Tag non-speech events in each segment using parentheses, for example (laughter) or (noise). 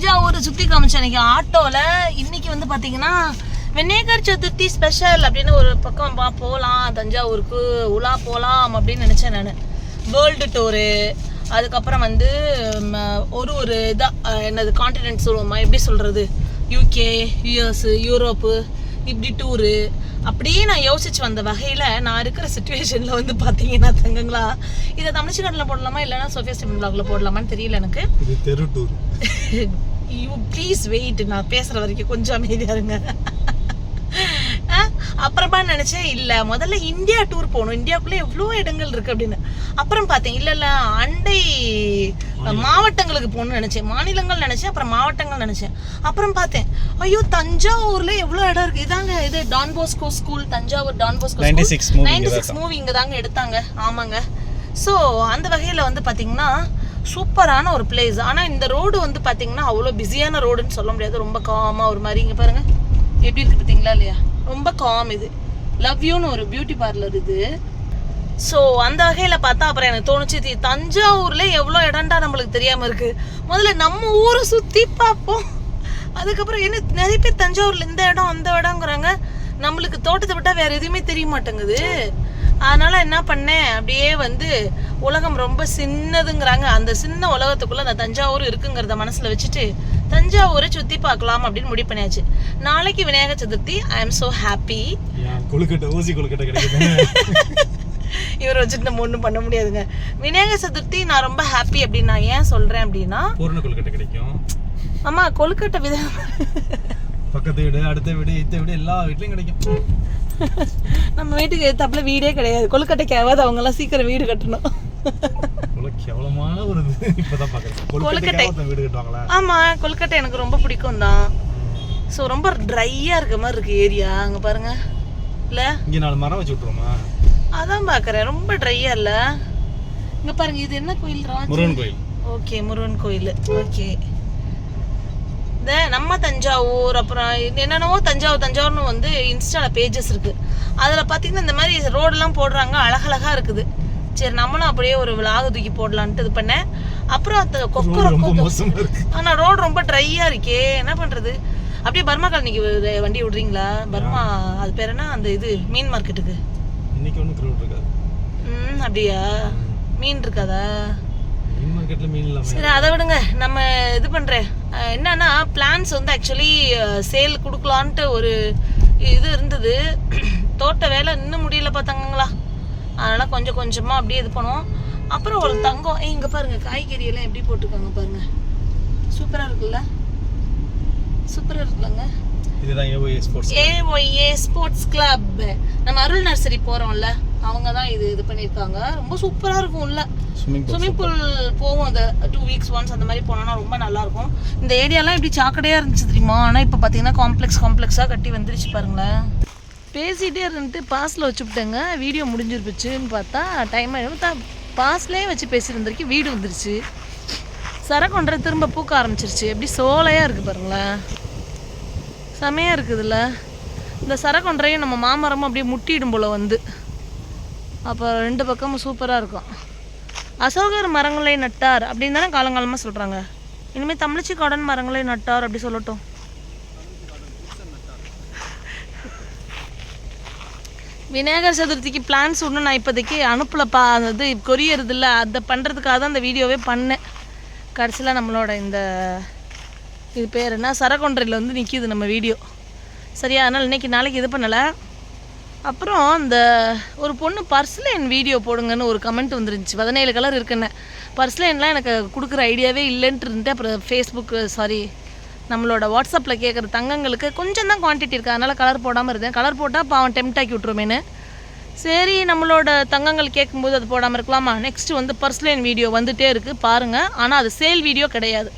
தஞ்சாவூர் சுற்றி காமிச்சேன் அன்னைக்கு ஆட்டோவில் இன்னைக்கு வந்து பார்த்தீங்கன்னா விநாயகர் சதுர்த்தி ஸ்பெஷல் அப்படின்னு ஒரு பக்கம் பா போகலாம் தஞ்சாவூருக்கு உலா போகலாம் அப்படின்னு நினச்சேன் நான். வேர்ல்டு டூரு அதுக்கப்புறம் வந்து ஒரு ஒரு இதாக என்னது காண்டினென்ட் சொல்லுவோமா எப்படி சொல்கிறது யூகே யூஎஸ் யூரோப்பு இப்படி டூரு அப்படியே நான் யோசிச்சு வந்த வகையில் நான் இருக்கிற சுச்சுவேஷனில் வந்து பார்த்தீங்கன்னா தங்கங்களா இதை தமிழ்ச்சி கடலில் போடலாமா இல்லைன்னா சோஃபியா ஸ்டெமன் பிளாக்ல போடலாமான்னு தெரியல எனக்கு. இது தெரு டூர் (laughs) யூ ப்ளீஸ் வெயிட் நான் பேசுகிற வரைக்கும் கொஞ்சம் அமைதியா இருங்க. அப்புறமா நினைச்சேன் இல்ல. முதல்ல இந்தியா டூர் போகணும். இந்தியாவுக்குள்ள எவ்வளோ இடங்கள் இருக்கு அப்படின்னு. அப்புறம் பார்த்தேன் இல்ல இல்ல. அண்டை மாவட்டங்களுக்கு போகணும்னு நினைச்சேன். மாநிலங்கள் நினைச்சேன் அப்புறம் மாவட்டங்கள் நினைச்சேன். அப்புறம் பார்த்தேன் ஐயோ தஞ்சாவூர்ல எவ்வளோ இடம் இருக்கு. இதாங்க இது Don Bosco school Thanjavur Don Bosco 96 movie ninety six movie இங்க தாங்க எடுத்தாங்க. ஆமாங்க. ஸோ அந்த வகையில வந்து பாத்தீங்கன்னா சூப்பரான ஒரு பிளேஸ் ஆனால் இந்த ரோடு வந்து பார்த்தீங்கன்னா அவ்வளோ பிஸியான ரோடுன்னு சொல்ல முடியாது. ரொம்ப காமாக ஒரு மாதிரி. இங்கே பாருங்கள் எப்படி இருக்கு பார்த்தீங்களா இல்லையா? ரொம்ப காம் இது. லவ் யூன்னு ஒரு பியூட்டி பார்லர் இது. ஸோ அந்த வகையில் பார்த்தா அப்புறம் எனக்கு தோணுச்சு தஞ்சாவூரில் எவ்வளோ இடம்டா நம்மளுக்கு தெரியாமல் இருக்குது முதல்ல நம்ம ஊரை சுற்றி பார்ப்போம். அதுக்கப்புறம் என்ன நிறைய பேர் தஞ்சாவூரில் இந்த இடம் அந்த இடங்கிறாங்க நம்மளுக்கு தோட்டத்தை விட்டால் வேறு எதுவுமே தெரிய மாட்டேங்குது. அதனால என்ன பண்ணேன்? அப்படியே வந்து உலகம் ரொம்ப சின்னதுங்கிறாங்க. அந்த சின்ன உலகத்துக்குள்ள அந்த தஞ்சாவூர் இருக்குங்கிறத மனசுல வச்சுட்டு தஞ்சாவூரை சுத்தி பார்க்கலாம் அப்படின்னு முடிவு பண்ணியாச்சு. நாளைக்கு Vinayagar Chaturthi. I am so happy கொழுக்கட்டை ஊசி கொழுக்கட்டை கிடைக்குது. (laughs) இவரை வச்சுட்டு நம்ம ஒன்றும் பண்ண முடியாதுங்க. விநாயகர் சதுர்த்தி நான் ரொம்ப ஹாப்பி அப்படின்னு நான் ஏன் சொல்றேன் அப்படின்னா பூர்ண கொழுக்கட்டை கிடைக்கும். அம்மா கொழுக்கட்டை வித (laughs) பக்கத்து வீடு அடுத்த வீடு இத்த வீடு எல்லா வீட்லயும் கிடைக்கும். நம்ம வீட்டுக்கு எத்தாப்புல வீடே கிடையாது. கொழுக்கட்டைக்காவது அவங்க எல்லாம் சீக்கிரம் வீடு கட்டணும். கேவலமான ஒரு இது. இப்பதான் பாக்குறேன். கொழுக்கட்டை. வீடு கட்டுவாங்களா? ஆமா கொழுக்கட்டை எனக்கு ரொம்ப பிடிக்கும் தான் ஸோ ரொம்ப ட்ரையா இருக்க மாதிரி இருக்கு ஏரியா அங்க பாருங்க. இல்ல? இங்க நாலு மரம் வச்சு விட்டுருமா அதான் பாக்குறேன். ரொம்ப ட்ரையா இல்ல. இங்க பாருங்க இது என்ன கோயில் முருகன் கோயில். ஓகே முருகன் கோயில். ஓகே இந்த நம்ம தஞ்சாவூர் அப்புறம் என்னென்னவோ தஞ்சாவூர் தஞ்சாவூர்னு வந்து இன்ஸ்டால பேஜஸ் இருக்கு. அதில் பார்த்தீங்கன்னா இந்த மாதிரி ரோடெல்லாம் போடுறாங்க அழகழகா இருக்குது. சரி நம்மளும் அப்படியே ஒரு விலாக தூக்கி போடலான்ட்டு இது பண்ணேன். அப்புறம் அந்த கொக்கோ ரொம்ப ரொக்கோ மோசமா இருக்கு. ஆனா ரோடு ரொம்ப ட்ரையா இருக்கே. என்ன பண்றது? அப்படியே பர்மா காலனிக்கு வண்டி விடுறீங்களா? பர்மா அது பேர் என்ன? அந்த இது மீன் மார்க்கெட்டுக்கு. இன்னைக்கு ஒன்றும் க்ரௌட் இருக்காது. ம் அப்படியா? மீன் இருக்காதா? மீன் மீன் சரி அதை விடுங்க. நம்ம இது பண்றேன். அஹ் என்னன்னா பிளான்ஸ் வந்து ஆக்சுவலி சேல் கொடுக்கலான்ட்டு ஒரு இது இருந்தது. (clears throat) தோட்ட வேலை இன்னும் முடியல பார்த்தாங்களா அதனால கொஞ்சம் கொஞ்சமா அப்படியே இது பண்ணுவோம். அப்புறம் ஒரு தங்கம் ஏய், இங்க பாருங்க காய்கறி எல்லாம் எப்படி போட்டிருக்காங்க பாருங்க. சூப்பரா இருக்குல்ல? சூப்பரா இருக்குல்லங்க. இதுதான் AOA sports AYA sports club நம்ம அருள் நர்சரி போறோம்ல. அவங்க தான் இது இது பண்ணியிருக்காங்க. ரொம்ப சூப்பரா இருக்கும் உள்ள ஸ்விம்மிங் பூல் ஸ்விம்மிங் பூல் போவோம் அந்த டூ வீக்ஸ் ஒன்ஸ் அந்த மாதிரி போனோம்னா ரொம்ப நல்லாயிருக்கும். இந்த ஏரியாலாம் இப்படி சாக்கடையாக இருந்துச்சு தெரியுமா? ஆனால் இப்போ பார்த்தீங்கன்னா காம்ப்ளெக்ஸ் காம்ப்ளெக்ஸாக கட்டி வந்துருச்சு பாருங்களேன். பேசிகிட்டே இருந்துட்டு பாஸில் வச்சுவிட்டேங்க வீடியோ முடிஞ்சிருப்பிச்சுன்னு பார்த்தா டைம் ஆகிடும் பாஸ்லேயே வச்சு பேசியிருந்திருக்கு வீடு வந்துருச்சு. சரக்கொன்றை திரும்ப பூக்க ஆரம்பிச்சிருச்சு. எப்படி சோலையாக இருக்குது பாருங்களேன். செமையாக இருக்குதுல்ல. இந்த சரக்கொன்றையும் நம்ம மாமரமும் அப்படியே முட்டிடும் போல் வந்து. அப்போ ரெண்டு பக்கமும் சூப்பராக இருக்கும். அசோகர் மரங்களை நட்டார் அப்படின்னு தானே காலங்காலமாக சொல்கிறாங்க இனிமேல் தமிழ்ச்சி காடன் மரங்களை நட்டார் அப்படி சொல்லட்டும். விநாயகர் சதுர்த்திக்கு பிளான்ஸ் ஒன்றும் நான் இப்போதைக்கு அனுப்பலப்பா. அந்த இது கொரியர் அதை பண்ணுறதுக்காக தான் அந்த வீடியோவே பண்ணேன். கடைசியில் நம்மளோட இந்த இது பேர் என்ன? சரகொன்றையில் வந்து நிற்கிது நம்ம வீடியோ. சரியா? அதனால் இன்னைக்கு நாளைக்கு இது பண்ணலை. அப்புறம் இந்த ஒரு பொண்ணு பர்ஸ்லைன் வீடியோ போடுங்கன்னு ஒரு கமெண்ட் வந்துருந்துச்சு. பதினேழு கலர் இருக்குன்னு. பர்ஸ்லைன்லாம் எனக்கு கொடுக்குற ஐடியாவே இல்லைன்ட்டு இருந்துட்டு அப்புறம் ஃபேஸ்புக்கு சாரி நம்மளோட வாட்ஸ்அப்பில் கேட்குற தங்கங்களுக்கு கொஞ்சம் தான் குவான்டிட்டி இருக்குது அதனால் கலர் போடாமல் இருந்தேன். கலர் போட்டால் பாவன் டெம்ட் ஆக்கி விட்ருமேன்னு சரி நம்மளோட தங்கங்கள் கேட்கும்போது அது போடாமல் இருக்கலாமா? நெக்ஸ்ட் வந்து பர்ஸ்லைன் வீடியோ வந்துட்டே இருக்குது பாருங்கள் ஆனால் அது சேல் வீடியோ கிடையாது.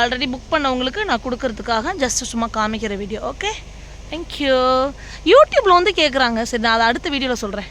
ஆல்ரெடி புக் பண்ணவங்களுக்கு நான் கொடுக்கறதுக்காக ஜஸ்ட் சும்மா காமிக்கிற வீடியோ. ஓகே தேங்க்யூ யூடியூப்பில் வந்து கேட்குறாங்க சரி நான் அதை அடுத்த வீடியோவில் சொல்கிறேன்